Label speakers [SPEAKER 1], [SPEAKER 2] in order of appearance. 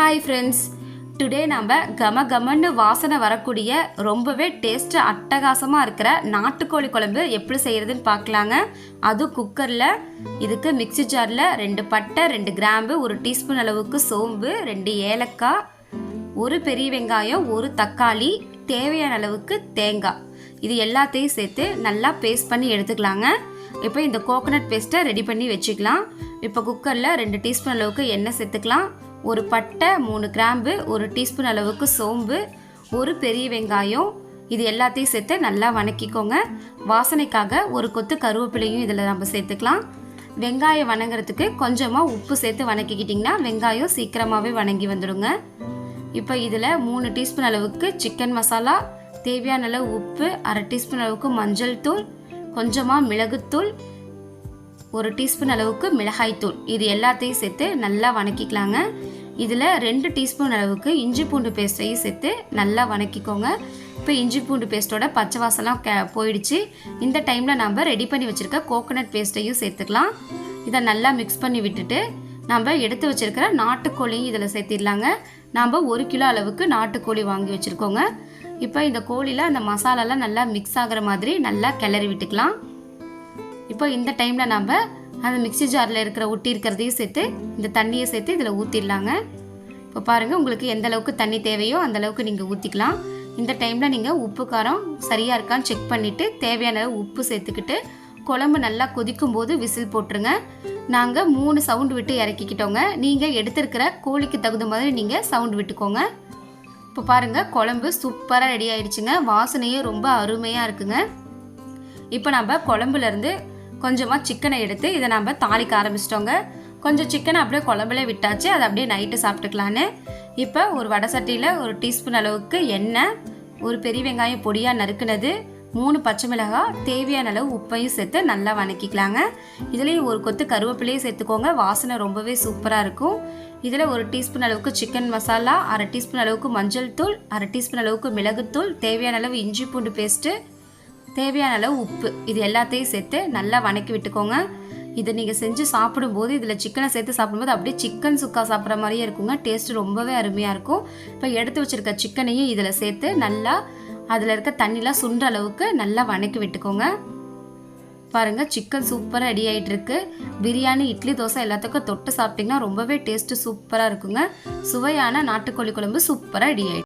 [SPEAKER 1] Hi friends today நம்ம கம கமன்னு வாசனை வரக்கூடிய ரொம்பவே டேஸ்ட் அட்டகாசமாக இருக்கிற நாட்டுக்கோழி குழம்பு எப்படி செய்கிறதுன்னு பார்க்கலாங்க. அதுவும் குக்கரில் இதுக்கு மிக்ஸி ஜாரில் ரெண்டு பட்டை ரெண்டு கிராம்பு ஒரு டீஸ்பூன் அளவுக்கு சோம்பு ரெண்டு ஏலக்காய் ஒரு பெரிய வெங்காயம் ஒரு தக்காளி தேவையான அளவுக்கு தேங்காய். இது எல்லாத்தையும் சேர்த்து நல்லா பேஸ்ட் பண்ணி எடுத்துக்கலாங்க. இப்போ இந்த கோகோனட் பேஸ்ட்டை ரெடி பண்ணி வச்சுக்கலாம். இப்போ குக்கரில் ரெண்டு டீஸ்பூன் அளவுக்கு எண்ணெய் சேர்த்துக்கலாம். ஒரு பட்டை மூணு கிராம்பு ஒரு டீஸ்பூன் அளவுக்கு சோம்பு ஒரு பெரிய வெங்காயம். இது எல்லாத்தையும் சேர்த்து நல்லா வணக்கிக்கோங்க. வாசனைக்காக ஒரு கொத்து கருவேப்பிலையும் இதில் நம்ம சேர்த்துக்கலாம். வெங்காயம் வணங்குறதுக்கு கொஞ்சமாக உப்பு சேர்த்து வணக்கிக்கிட்டிங்கன்னா வெங்காயம் சீக்கிரமாகவே வணங்கி வந்துடுங்க. இப்போ இதில் மூணு டீஸ்பூன் அளவுக்கு சிக்கன் மசாலா தேவையான அளவு உப்பு அரை டீஸ்பூன் அளவுக்கு மஞ்சள் தூள் கொஞ்சமாக மிளகுத்தூள் ஒரு டீஸ்பூன் அளவுக்கு மிளகாய்த்தூள். இது எல்லாத்தையும் சேர்த்து நல்லா வணக்கிக்கலாங்க. இதில் ரெண்டு டீஸ்பூன் அளவுக்கு இஞ்சி பூண்டு பேஸ்ட்டையும் சேர்த்து நல்லா வணக்கிக்கோங்க. இப்போ இஞ்சி பூண்டு பேஸ்ட்டோட பச்சை வாசலாம் கே போயிடுச்சு. இந்த டைமில் நம்ம ரெடி பண்ணி வச்சுருக்க கோகோனட் பேஸ்ட்டையும் சேர்த்துக்கலாம். இதை நல்லா மிக்ஸ் பண்ணி விட்டுட்டு நம்ம எடுத்து வச்சுருக்கிற நாட்டுக்கோழியும் இதில் சேர்த்திடலாங்க. நாம் ஒரு கிலோ அளவுக்கு நாட்டுக்கோழி வாங்கி வச்சுருக்கோங்க. இப்போ இந்த கோழியில் அந்த மசாலாலாம் நல்லா மிக்ஸ் ஆகிற மாதிரி நல்லா கிளறி விட்டுக்கலாம். இப்போ இந்த டைமில் நம்ம அந்த மிக்ஸி ஜாரில் இருக்கிற ஒட்டி இருக்கிறதையும் சேர்த்து இந்த தண்ணியை சேர்த்து இதில் ஊற்றிடலாங்க இப்போ பாருங்கள் உங்களுக்கு எந்த அளவுக்கு தண்ணி தேவையோ அந்த அளவுக்கு நீங்கள் ஊற்றிக்கலாம் இந்த டைமில் நீங்கள் உப்பு காரம் சரியாக இருக்கான்னு செக் பண்ணிவிட்டு தேவையான அளவு உப்பு சேர்த்துக்கிட்டு குழம்பு நல்லா கொதிக்கும் போது விசில் போட்டுருங்க. நாங்கள் மூணு சவுண்டு விட்டு இறக்கிக்கிட்டோங்க. நீங்கள் எடுத்திருக்கிற கோழிக்கு தகுந்த மாதிரி நீங்கள் சவுண்டு விட்டுக்கோங்க. இப்போ பாருங்கள் குழம்பு சூப்பராக ரெடி ஆயிடுச்சுங்க. வாசனையும் ரொம்ப அருமையாக இருக்குங்க. இப்போ நம்ம குழம்புலேருந்து கொஞ்சமாக சிக்கனை எடுத்து இதை நம்ம தாளிக்க ஆரம்பிச்சிட்டோங்க. கொஞ்சம் சிக்கனை அப்படியே குழம்புல விட்டாச்சு அதை அப்படியே நைட்டு சாப்பிட்டுக்கலான்னு. இப்போ ஒரு வடை சட்டியில் ஒரு டீஸ்பூன் அளவுக்கு எண்ணெய் ஒரு பெரிய வெங்காயம் பொடியாக நறுக்குனது மூணு பச்சை மிளகாய் தேவையான அளவு உப்பையும் சேர்த்து நல்லா வணக்கிக்கலாங்க. இதுலேயும் ஒரு கொத்து கருவேப்பிலையும் சேர்த்துக்கோங்க வாசனை ரொம்பவே சூப்பராக இருக்கும். இதில் ஒரு டீஸ்பூன் அளவுக்கு சிக்கன் மசாலா அரை டீஸ்பூன் அளவுக்கு மஞ்சள் தூள் அரை டீஸ்பூன் அளவுக்கு மிளகுத்தூள் தேவையான அளவு இஞ்சி பூண்டு பேஸ்ட்டு தேவையான அளவு உப்பு. இது எல்லாத்தையும் சேர்த்து நல்லா வணக்கி விட்டுக்கோங்க. இதை நீங்கள் செஞ்சு சாப்பிடும்போது இதில் சிக்கனை சேர்த்து சாப்பிடும்போது அப்படியே சிக்கன் சுக்கா சாப்பிட்ற மாதிரியே இருக்குங்க. டேஸ்ட் ரொம்பவே அருமையாக இருக்கும். இப்போ எடுத்து வச்சுருக்க சிக்கனையும் இதில் சேர்த்து நல்லா அதில் இருக்க தண்ணிலாம் சுண்ட அளவுக்கு நல்லா வணக்கி விட்டுக்கோங்க. பாருங்கள் சிக்கன் சூப்பராக ரெடி ஆகிட்டு இருக்கு பிரியாணி இட்லி தோசை எல்லாத்துக்கும் தொட்டு சாப்பிட்டிங்கன்னா ரொம்பவே டேஸ்ட்டு சூப்பராக இருக்குங்க. சுவையான நாட்டுக்கோழி குழம்பு சூப்பராக ரெடி ஆகிட்டு